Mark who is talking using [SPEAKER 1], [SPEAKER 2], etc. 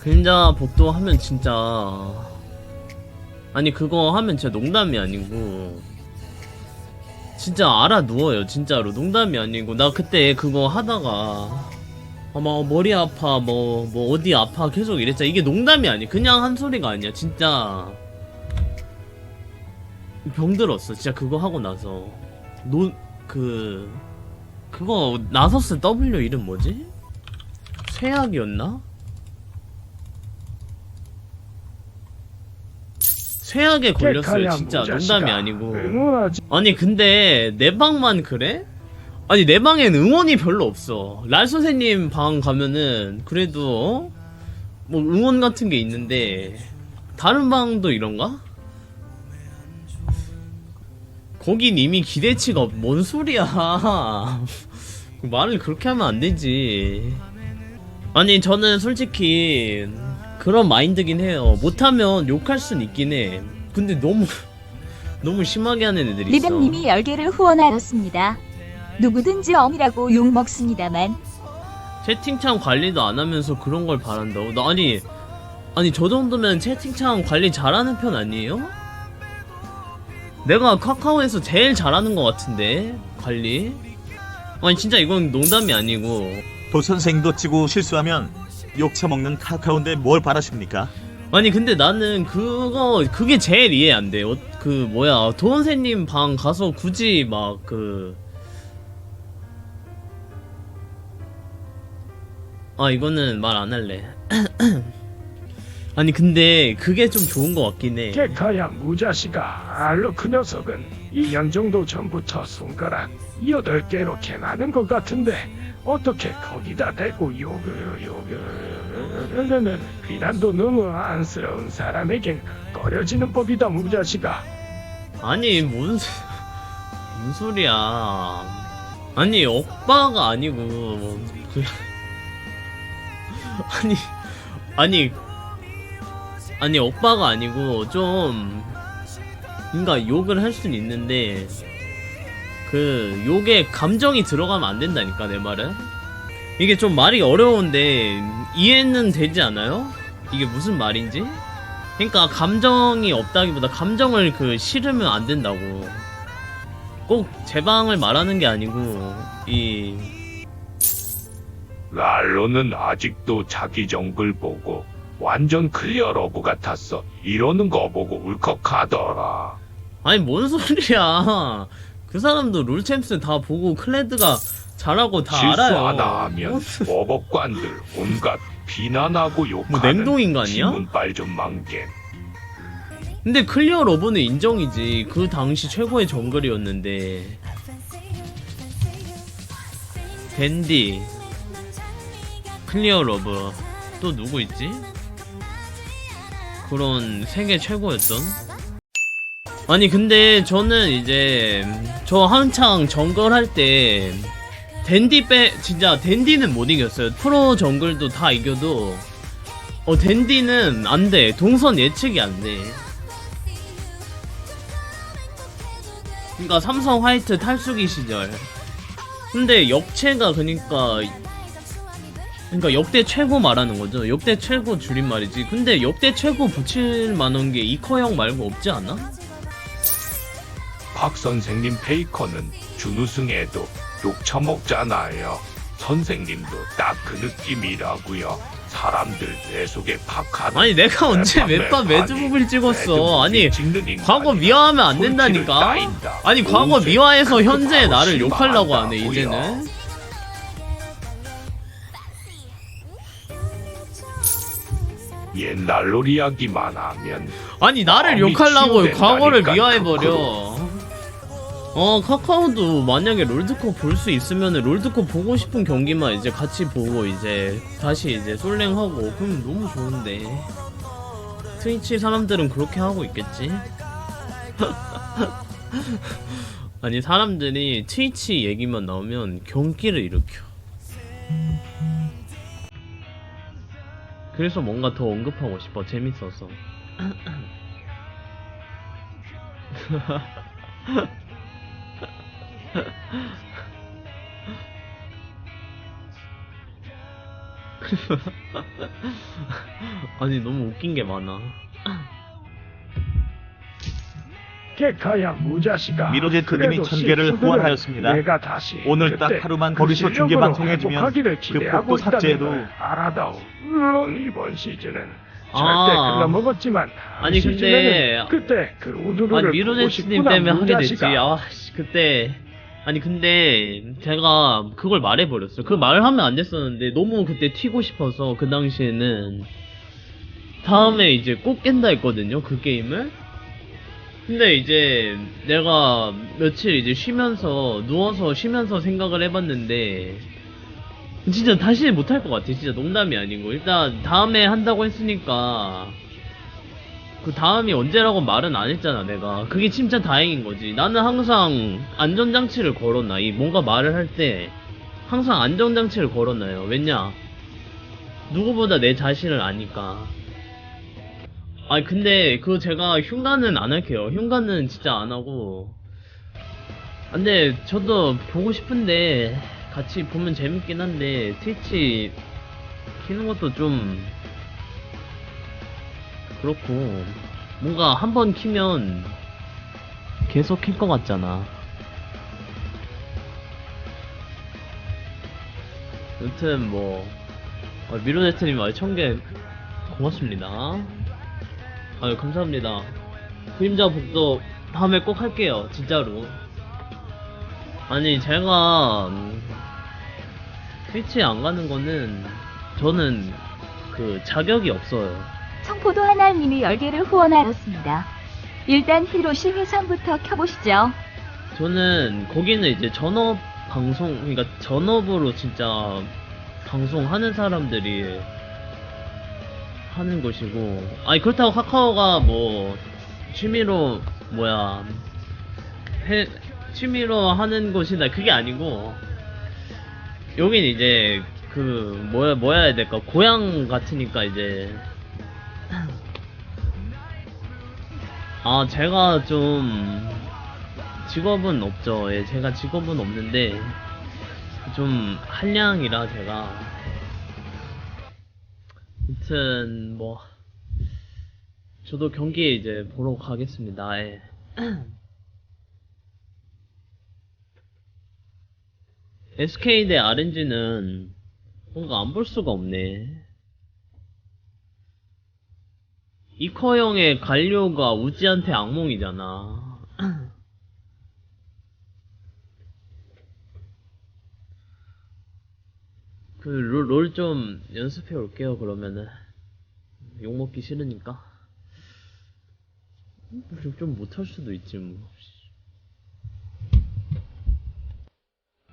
[SPEAKER 1] 그림자 복도 하면 진짜. 아니 그거 하면 진짜 농담이 아니고. 진짜 알아 누워요 진짜로. 농담이 아니고. 나 그때 그거 하다가 아마 머리 아파 뭐뭐 어디 아파 계속 이랬잖아. 이게 농담이 아니 그냥 한 소리가 아니야 진짜. 병들었어 진짜 그거 하고 나서. 노 그 그거 나서스 W 이름 뭐지? 쇠약이었나? 쇠약에 걸렸어요
[SPEAKER 2] 개카야,
[SPEAKER 1] 진짜. 농담이 아니고 아니 근데 내 방만 그래? 아니 내 방엔 응원이 별로 없어 랄 선생님 방 가면은 그래도 어? 뭐 응원 같은 게 있는데 다른 방도 이런가? 거긴 이미 기대치가 없... 뭔 소리야 말을 그렇게 하면 안 되지 아니 저는 솔직히 그런 마인드긴 해요 못하면 욕할 순 있긴 해 근데 너무 너무 심하게 하는 애들이 있어
[SPEAKER 3] 리병님이 10개를 후원하였습니다. 누구든지 엄이라고 욕 먹습니다만
[SPEAKER 1] 채팅창 관리도 안 하면서 그런 걸 바란다고? 나 아니 아니 저 정도면 채팅창 관리 잘하는 편 아니에요? 내가 카카오에서 제일 잘하는 것 같은데 관리? 아니 진짜 이건 농담이 아니고
[SPEAKER 4] 도선생도 치고 실수하면 욕 처먹는 카카오인데 뭘 바라십니까?
[SPEAKER 1] 아니 근데 나는 그거 그게 제일 이해 안 돼. 어, 그 뭐야 도원세님 방 가서 굳이 막 그. 아 이거는 말 안 할래. 아니 근데 그게 좀 좋은 것 같긴 해.
[SPEAKER 2] 개카야 무자식아 알로 그 녀석은 2년 정도 전부터 손가락 8개로 캐나는 것 같은데 어떻게 거기다 대고 욕을 욕을 비난도 너무 안쓰러운 사람에겐 꺼려지는 법이다 무자식아.
[SPEAKER 1] 아니 뭔, 소- 뭔 소리야. 아니 억바가 아니고 그 아니 아니 아니 억바가 아니고 좀 그러니까 욕을 할 수는 있는데 그 욕에 감정이 들어가면 안 된다니까 내 말은 이게 좀 말이 어려운데 이해는 되지 않아요? 이게 무슨 말인지? 그러니까 감정이 없다기보다 감정을 그 실으면 안 된다고 꼭 제 방을 말하는 게 아니고 이
[SPEAKER 5] 랄로는 아직도 자기 정글 보고 완전 클리어 러브 같았어. 이러는 거 보고 울컥하더라.
[SPEAKER 1] 아니 뭔 소리야. 그 사람도 롤챔스 다 보고 클레드가 잘하고 다
[SPEAKER 5] 실수
[SPEAKER 1] 알아요.
[SPEAKER 5] 하나 하면 버벅관들 온갖 비난하고 욕하는
[SPEAKER 1] 뭐 냉동인간이야?
[SPEAKER 5] 신문빨 좀 망개.
[SPEAKER 1] 근데 클리어 러브는 인정이지. 그 당시 최고의 정글이었는데. 댄디. 클리어 러브 또 누구 있지? 그런 세계 최고였던 아니 근데 저는 이제 저 한창 정글 할 때 댄디 빼 진짜 댄디는 못 이겼어요 프로 정글도 다 이겨도 어 댄디는 안 돼 동선 예측이 안 돼 그러니까 삼성 화이트 탈수기 시절. 근데 역체가 그니까 그러니까 역대 최고 말하는 거죠. 역대 최고 줄임말이지. 근데 역대 최고 붙일 만한 게 이커형 말고 없지 않아?
[SPEAKER 5] 박 선생님 페이커는 준우승에도 욕 처먹잖아요. 선생님도 딱 그 느낌이라고요. 사람들 내 속에 팍하는
[SPEAKER 1] 아니 내가 언제 웹바 매드북을 찍었어. 아니 과거 미화하면 안 된다니까. 아니 과거 미화해서 현재 나를 욕하려고 하네 이제는.
[SPEAKER 5] 옛날 롤 이야기만 하면
[SPEAKER 1] 아니 나를 욕하려고 과거를 미화해버려 어 카카오도 만약에 롤드컵 볼 수 있으면 롤드컵 보고 싶은 경기만 이제 같이 보고 이제 다시 이제 솔랭하고 그럼 너무 좋은데. 트위치 사람들은 그렇게 하고 있겠지? 아니 사람들이 트위치 얘기만 나오면 경기를 일으켜. 그래서 뭔가 더 언급하고 싶어 재밌어서 아니 너무 웃긴 게 많아.
[SPEAKER 2] 개카야 무자식아.
[SPEAKER 4] 미로제트님이
[SPEAKER 2] 그래도
[SPEAKER 4] 천 개를
[SPEAKER 2] 실수들은
[SPEAKER 4] 후원하였습니다.
[SPEAKER 2] 내가 다시
[SPEAKER 4] 오늘 딱
[SPEAKER 2] 그때
[SPEAKER 4] 하루만
[SPEAKER 2] 그
[SPEAKER 4] 버리쇼 중계
[SPEAKER 2] 실력으로
[SPEAKER 4] 방송해주면
[SPEAKER 2] 회복하기를
[SPEAKER 4] 그
[SPEAKER 2] 기대하고 있다는
[SPEAKER 4] 삭제해도
[SPEAKER 2] 걸 알아다오. 물론 이번 시즌은 절대
[SPEAKER 1] 아.
[SPEAKER 2] 글러먹었지만 다음
[SPEAKER 1] 아니, 근데-
[SPEAKER 2] 시즌에는 그때 그 우두루를
[SPEAKER 1] 아니
[SPEAKER 2] 보고 싶구나
[SPEAKER 1] 때문에 하게 됐지.
[SPEAKER 2] 무자식아.
[SPEAKER 1] 아 씨, 그때 아니 근데 제가 그걸 말해버렸어. 그 말을 하면 안 됐었는데 너무 그때 튀고 싶어서 그 당시에는 다음에 이제 꼭 깬다 했거든요. 그 게임을. 근데 이제 내가 며칠 이제 쉬면서 누워서 쉬면서 생각을 해봤는데 진짜 다시 못할 것 같아. 진짜 농담이 아니고 일단 다음에 한다고 했으니까 그 다음이 언제라고 말은 안 했잖아 내가. 그게 진짜 다행인 거지. 나는 항상 안전장치를 걸어놔 이 뭔가 말을 할 때 항상 안전장치를 걸어놔요? 왜냐? 누구보다 내 자신을 아니까. 아니 근데 그 제가 흉가는 안 할게요. 흉가는 진짜 안 하고. 아, 근데 저도 보고 싶은데 같이 보면 재밌긴 한데 트위치 키는 것도 좀 그렇고 뭔가 한 번 키면 계속 킬것 같잖아. 여튼 뭐 어, 미로네트님 아 천개 고맙습니다. 아유 감사합니다. 그림자 복도 다음에 꼭 할게요 진짜로. 아니 제가 음, 트위치에 안 가는 거는 저는 그 자격이 없어요.
[SPEAKER 3] 청포도 하나님이 10개를 후원하였습니다. 일단 히로시 회선부터 켜보시죠.
[SPEAKER 1] 저는 거기는 이제 전업 방송 그러니까 전업으로 진짜 방송하는 사람들이 하는 곳이고 아니 그렇다고 카카오가 뭐 취미로 뭐야 해, 취미로 하는 곳이다 그게 아니고 여긴 이제 그 뭐야 뭐야 해야 될까 고향 같으니까 이제 아 제가 좀 직업은 없죠. 예, 제가 직업은 없는데 좀 한량이라 제가 아무튼 뭐 저도 경기에 이제 보러 가겠습니다. 예. SK 대 RNG는 뭔가 안 볼 수가 없네. 이커형의 관료가 우지한테 악몽이잖아. 그 롤 좀 연습해 올게요 그러면은. 욕 먹기 싫으니까. 좀 못할 수도 있지 뭐